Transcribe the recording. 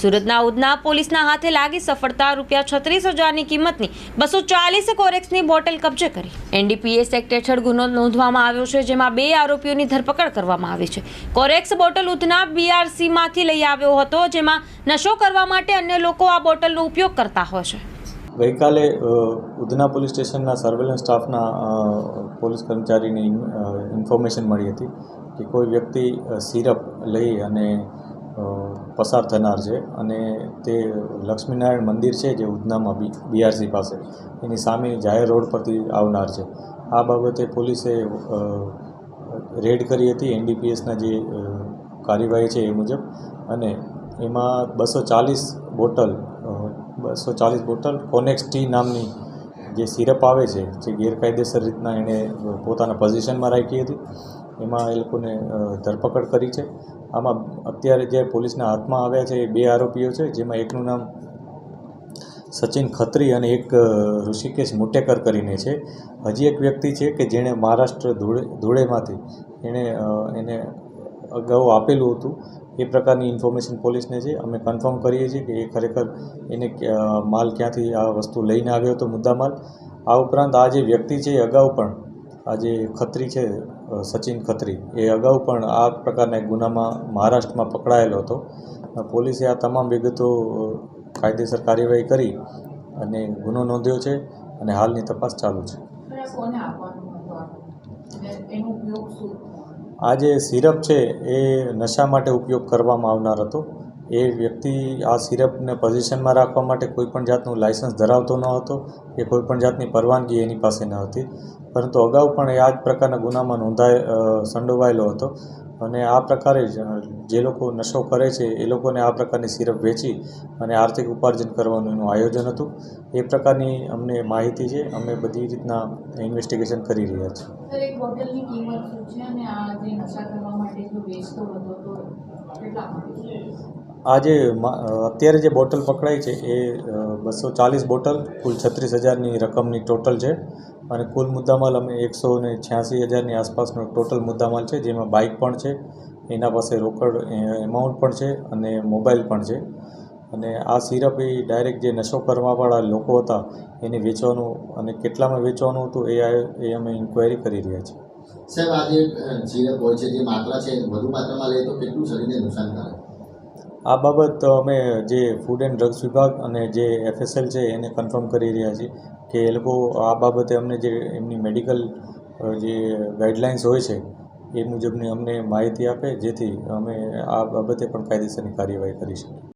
સુરતના ઉધના પોલીસના હાથે લાગી સફળતા રૂપિયા છત્રીસ હજારની કિંમતની બસો ચાલીસ કોરેક્સની બોટલ કબજે કરી. એનડીપીએસ એક્ટ હેઠળ ગુનો નોંધવામાં આવ્યો છે, જેમાં બે આરોપીઓની ધરપકડ કરવામાં આવી છે. કોરેક્સ બોટલ ઉધના બીઆરસીમાંથી લઈ આવ્યો હતો, જેમાં નશો કરવા માટે અન્ય લોકો આ બોટલનો ઉપયોગ કરતા હોય છે. ગઈકાલે ઉધના પોલીસ સ્ટેશનના સર્વેલન્સ સ્ટાફના પોલીસ કર્મચારીને ઇન્ફોર્મેશન મળી હતી કે કોઈ વ્યક્તિ સિરપ લઈ અને પસાર થનાર છે અને તે લક્ષ્મીનારાયણ મંદિર છે જે ઉધનામાં બી, બીઆરસી પાસે. એની સામે જાહેર રોડ પરથી આવનાર છે. આ બાબતે પોલીસે રેડ કરી હતી એનડીપીએસના જે કાર્યવાહી છે એ મુજબ. અને એમાં બસો ચાલીસ બોટલ બસો ચાલીસ બોટલ કોનેક્સ ટી નામની જે સિરપ આવે છે, જે ગેરકાયદેસર રીતના એણે પોતાના પોઝિશનમાં રાખી હતી. એમાં એ લોકોને ધરપકડ કરી છે. આમાં અત્યારે જે પોલીસના હાથમાં આવ્યા છે એ બે આરોપીઓ છે, જેમાં એકનું નામ સચિન ખત્રી અને એક ઋષિકેશ મુટેકર કરીને છે. હજી એક વ્યક્તિ છે કે જેણે મહારાષ્ટ્ર ધૂળે, ધૂળેમાંથી એણે એને અગાઉ આપેલું હતું. એ પ્રકારની ઇન્ફોર્મેશન પોલીસને છે. અમે કન્ફર્મ કરીએ છીએ કે એ ખરેખર એને માલ ક્યાંથી આ વસ્તુ લઈને આવ્યો હતો મુદ્દા માલ આ ઉપરાંત આ જે વ્યક્તિ છે એ અગાઉ પણ આ જે ખત્રી છે સચિન ખત્રી એ અગાઉ પણ આ પ્રકારના ગુનામાં મહારાષ્ટ્રમાં પકડાયેલો હતો. પોલીસે આ તમામ વિગતો કાયદેસર કાર્યવાહી કરી અને ગુનો નોંધ્યો છે અને હાલની તપાસ ચાલુ છે. આ જે સિરપ છે એ નશા માટે ઉપયોગ કરવામાં આવનાર હતો. એ વ્યક્તિ આ સિરપને પોઝિશનમાં રાખવા માટે કોઈપણ જાતનું લાયસન્સ ધરાવતો ન હતો કે કોઈપણ જાતની પરવાનગી એની પાસે ન હતી. પરંતુ અગાઉ પણ એ આ જ પ્રકારના ગુનામાં નોંધાય સંડોવાયેલો હતો. અને આ પ્રકારે જ જે લોકો નશો કરે છે એ લોકોને આ પ્રકારની સિરપ વેચી અને આર્થિક ઉપાર્જન કરવાનું એનું આયોજન હતું. એ પ્રકારની અમને માહિતી છે. અમે બધી રીતના ઇન્વેસ્ટિગેશન કરી રહ્યા છીએ. સર એક બોટલની કિંમત શું છે? અને આ જે નશા કરવા માટે જો વેચતો હતો તો કેટલા આ જે મા- અત્યારે જે બોટલ પકડાઈ છે એ બસો ચાલીસ બોટલ કુલ છત્રીસ હજારની રકમની ટોટલ છે. અને કુલ મુદ્દામાલ અમે એકસો ને છ્યાસી હજારની આસપાસનો ટોટલ મુદ્દામાલ છે જેમાં બાઇક પણ છે એના પાસે રોકડ એમાઉન્ટ પણ છે અને મોબાઈલ પણ છે. અને આ સિરપ એ ડાયરેક્ટ જે નશો કરવાવાળા લોકો હતા એને વેચવાનું અને કેટલામાં વેચવાનું હતું એ એ અમે ઇન્ક્વાયરી કરી રહ્યા છીએ. સાહેબ આ જે સિરપ હોય છે જે માત્રા છે વધુ માત્રામાં લે તો કેટલું શરીરને નુકસાન કરે? આ બાબત અમે જે ફૂડ એન્ડ ડ્રગ્સ વિભાગ અને જે એફએસએલ છે એને કન્ફર્મ કરી રહ્યા છીએ કે એ લોકો આ બાબતે અમને જે એમની મેડિકલ જે ગાઈડલાઇન્સ હોય છે એ મુજબની અમને માહિતી આપે જેથી અમે આ બાબતે પણ કાયદેસરની કાર્યવાહી કરી શકીએ.